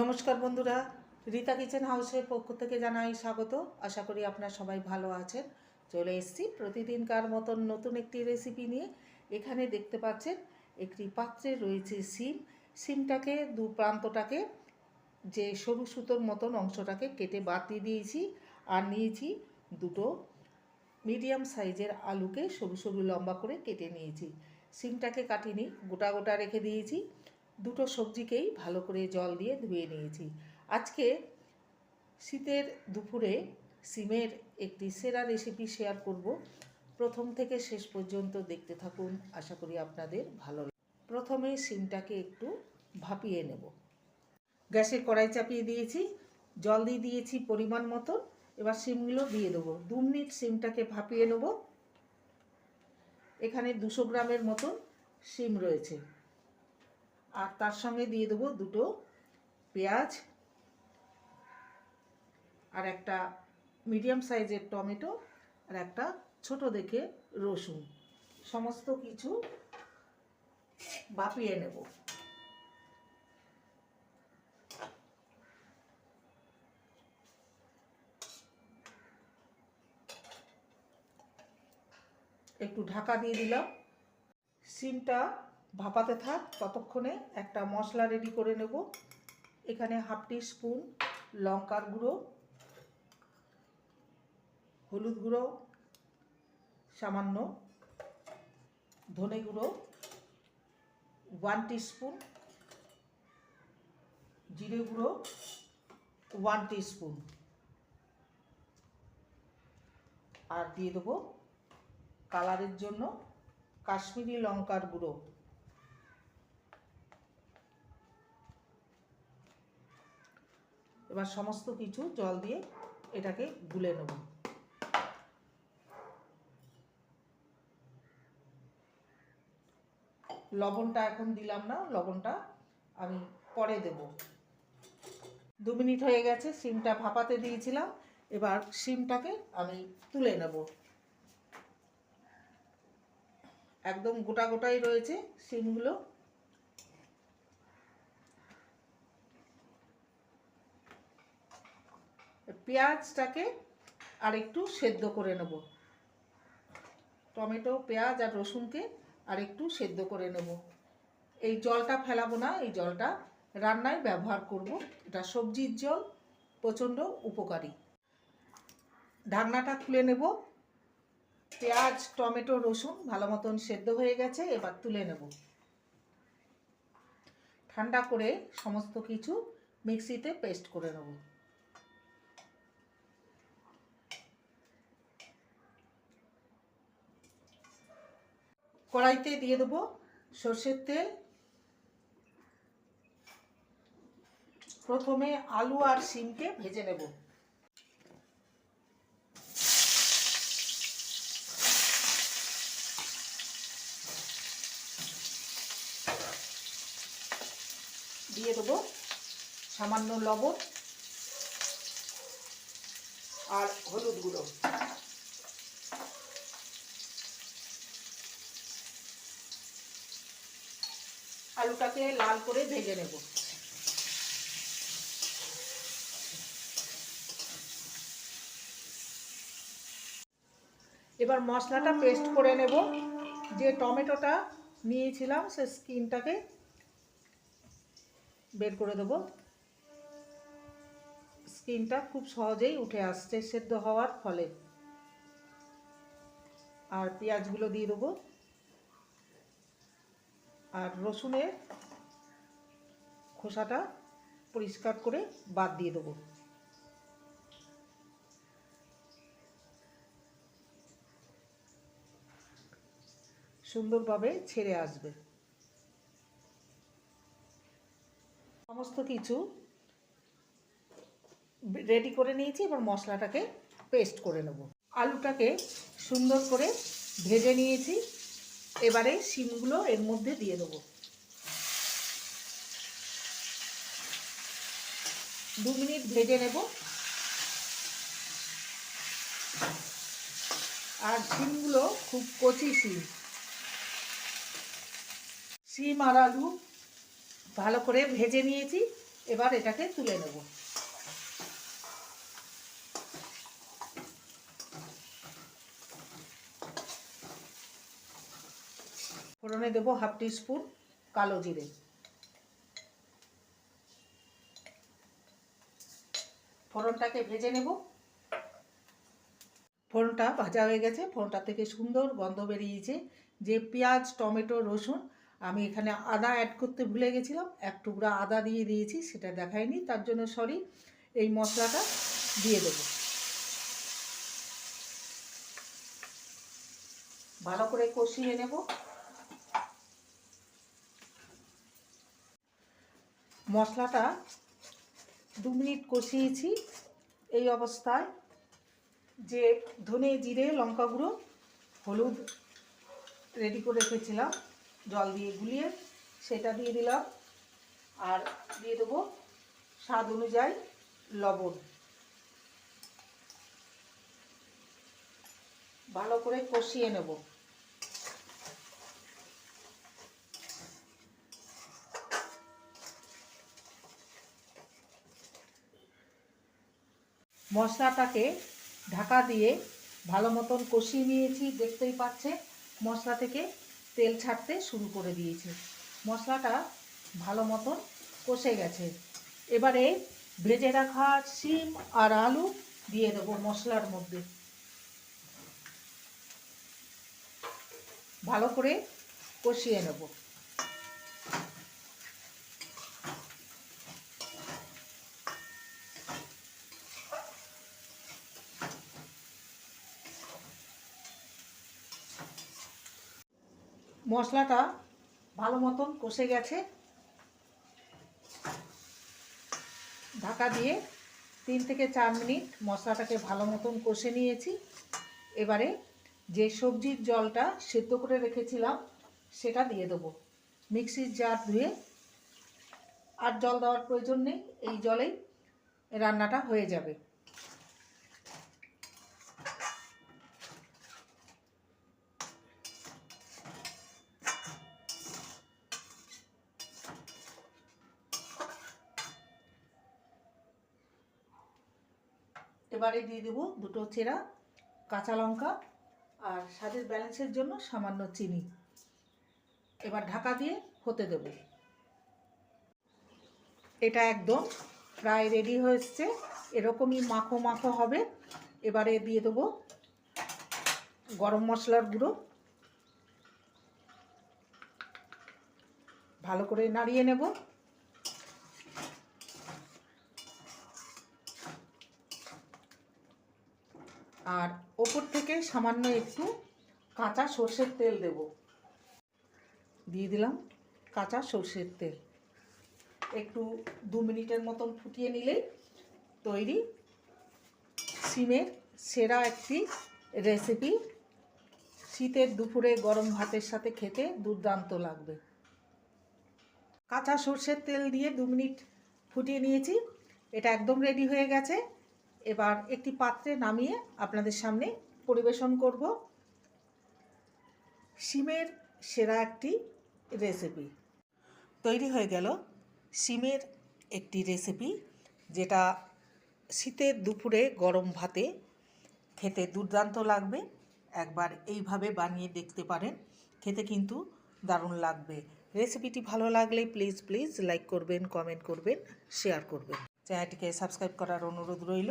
নমস্কার বন্ধুরা, রীতা কিচেন হাউসের পক্ষ থেকে জানাই স্বাগত। আশা করি আপনারা সবাই ভালো আছেন। চলে এসেছি প্রতিদিনকার মতন নতুন একটি রেসিপি নিয়ে। এখানে দেখতে পাচ্ছেন, একটি পাত্রে রয়েছে সিম। সিমটাকে, দু প্রান্তটাকে, যে সরু সুতোর মতন অংশটাকে কেটে বাদ দিয়ে দিয়েছি আর নিয়েছি দুটো মিডিয়াম সাইজের আলুকে সরু সরু লম্বা করে কেটে নিয়েছি। সিমটাকে কাটিনি, গোটা গোটা রেখে দিয়েছি। দুটো সবজিকেই ভালো করে জল দিয়ে ধুয়ে নিয়েছি। আজকে শীতের দুপুরে সিমের একটি সেরা রেসিপি শেয়ার করব। প্রথম থেকে শেষ পর্যন্ত দেখতে থাকুন, আশা করি আপনাদের ভালো প্রথমে সিমটাকে একটু ভাপিয়ে নেব। গ্যাসে কড়াই চাপিয়ে দিয়েছি, জল দিয়ে দিয়েছি পরিমাণ মতন এবার সিমগুলো দিয়ে দেবো। দু মিনিট সিমটাকে ভাপিয়ে নেব। এখানে দুশো গ্রামের মতন সিম রয়েছে। আর তার সঙ্গে দিয়ে দেবো দুটো পেঁয়াজ আর একটা মিডিয়াম সাইজের টমেটো আর একটা ছোট দেখে রসুন। সমস্ত কিছু বাপিয়ে নেব। একটু ঢাকা দিয়ে দিলাম। সিমটা ভাপাতে থাক, ততক্ষণে একটা মশলা রেডি করে নেব। এখানে হাফ টি স্পুন লঙ্কার গুঁড়ো, হলুদ গুঁড়ো, সামান্য ধনে গুঁড়ো, ওয়ান স্পুন, জিরে গুঁড়ো, ওয়ান স্পুন। আর দিয়ে দেবো কালারের জন্য কাশ্মীরি লঙ্কার গুঁড়ো। এবার সমস্ত কিছু জল দিয়ে এটাকে গুলে নেব। লবণটা এখন দিলাম না, লবণটা আমি পরে দেব। দু মিনিট হয়ে গেছে, সিমটা ভাপাতে দিয়েছিলাম, এবার সিমটাকে আমি তুলে নেব। একদম গোটা গোটাই রয়েছে সিমগুলো। পেঁয়াজটাকে আর একটু সেদ্ধ করে নেব। টমেটো, পেঁয়াজ আর রসুনকে আর একটু সেদ্ধ করে নেব। এই জলটা ফেলাবো না, এই জলটা রান্নায় ব্যবহার করব। এটা সবজির জল, প্রচণ্ড উপকারী। ঢাকনাটা খুলে নেব। পেঁয়াজ, টমেটো, রসুন ভালো মতন সেদ্ধ হয়ে গেছে, এবার তুলে নেব। ঠান্ডা করে সমস্ত কিছু মিক্সিতে পেস্ট করে নেব। কড়াইতে দিয়ে দেবো সর্ষের তেল। প্রথমে আলু আর শিমকে ভেজে নেব। দিয়ে দেবো সামান্য লবণ আর হলুদ গুঁড়ো। আলুটাকে লাল করে ভেজে নেব। এবার মশলাটা পেস্ট করে নেব। যে টমেটোটা নিয়েছিলাম, সে স্কিনটাকে বের করে দেব। স্কিনটা খুব সহজেই উঠে আসছে, সেদ্ধ হওয়ার ফলে। আর পেঁয়াজগুলো দিয়ে দেবো। আর রসুনের খোসাটা পরিষ্কার করে বাদ দিয়ে দেবো। সুন্দরভাবে ছেড়ে আসবে। সমস্ত কিছু রেডি করে নিয়েছি, এবার মশলাটাকে পেস্ট করে নেব। আলুটাকে সুন্দর করে ভেজে নিয়েছি। এবারে শিমগুলো এর মধ্যে দিয়ে দেবো। দু মিনিট ভেজে নেব। আর শিমগুলো খুব কচি শিম। শিম আর আলু ভালো করে ভেজে নিয়েছি। এবার এটাকে তুলে নেব। ফোড়নে দেবো হাফ টি স্পুন কালো জিরে। ফোড়নটাকে ভেজে নেব। ফোড়নটা ভাজা হয়ে গেছে। ফোড়নটা থেকে সুন্দর গন্ধ বেরিয়েছে। যে পেঁয়াজ, টমেটো, রসুন আমি এখানে আদা অ্যাড করতে ভুলে গেছিলাম। এক টুকরা আদা দিয়ে দিয়েছি, সেটা দেখায়নি তার জন্য সরি এই মশলাটা দিয়ে দেব। ভালো করে কষিয়ে নেব। মশলাটা দু মিনিট কষিয়েছি এই অবস্থায়। যে ধনে জিরে, লঙ্কা গুঁড়ো, হলুদ রেডি করে রেখেছিলাম। জল দিয়ে গুলিয়ে সেটা দিয়ে দিলাম। আর দিয়ে দেবো স্বাদ অনুযায়ী লবণ। ভালো করে কষিয়ে নেব। মশলাটাকে ঢাকা দিয়ে ভালো মতন কষিয়ে নিয়েছি, দেখতেই পাচ্ছে মশলা থেকে তেল ছাড়তে শুরু করে দিয়েছে। মশলাটা ভালো মতন কষে গেছে। এবারে ভেজে রাখা শিম আর আলু দিয়ে দেবো মশলার মধ্যে। ভালো করে কষিয়ে নেব। মশলাটা ভালো মতন কষে গেছে। ঢাকা দিয়ে তিন থেকে চার মিনিট মশলাটাকে ভালো মতন কষে নিয়েছি। এবারে যে সবজির জলটা সেদ্ধ করে রেখেছিলাম, সেটা দিয়ে দেবো। মিক্সির জার ধুয়ে আর জল দেওয়ার প্রয়োজন নেই, এই জলেই রান্নাটা হয়ে যাবে। এবারে দিয়ে দেবো দুটো চেরা কাঁচা লঙ্কা আর স্বাদের ব্যালেন্সের জন্য সামান্য চিনি। এবার ঢাকা দিয়ে হতে দেব। এটা একদম প্রায় রেডি হয়েছে এরকমই মাখো মাখো হবে। এবারে দিয়ে দেবো গরম মশলার গুঁড়ো। ভালো করে নাড়িয়ে নেব। আর ওপর থেকে সামান্য একটু কাঁচা সর্ষের তেল দেব। দিয়ে দিলাম কাঁচা সর্ষের তেল। একটু দু মিনিটের মতন ফুটিয়ে নিলেই তৈরি সিমের সেরা একটি রেসিপি শীতের দুপুরে গরম ভাতের সাথে খেতে দুর্দান্ত লাগবে। কাঁচা সর্ষের তেল দিয়ে দু মিনিট ফুটিয়ে নিয়েছি। এটা একদম রেডি হয়ে গেছে। এবার একটি পাত্রে নামিয়ে আপনাদের সামনে পরিবেশন করব। শিমের সেরা একটি রেসিপি তৈরি হয়ে গেল শিমের একটি রেসিপি যেটা শীতের দুপুরে গরম ভাতে খেতে দুর্দান্ত লাগবে। একবার এইভাবে বানিয়ে দেখতে পারেন, খেতে কিন্তু দারুণ লাগবে। রেসিপিটি ভালো লাগলে প্লিজ প্লিজ লাইক করবেন কমেন্ট করবেন শেয়ার করবেন। চ্যানেলটিকে সাবস্ক্রাইব করার অনুরোধ রইল।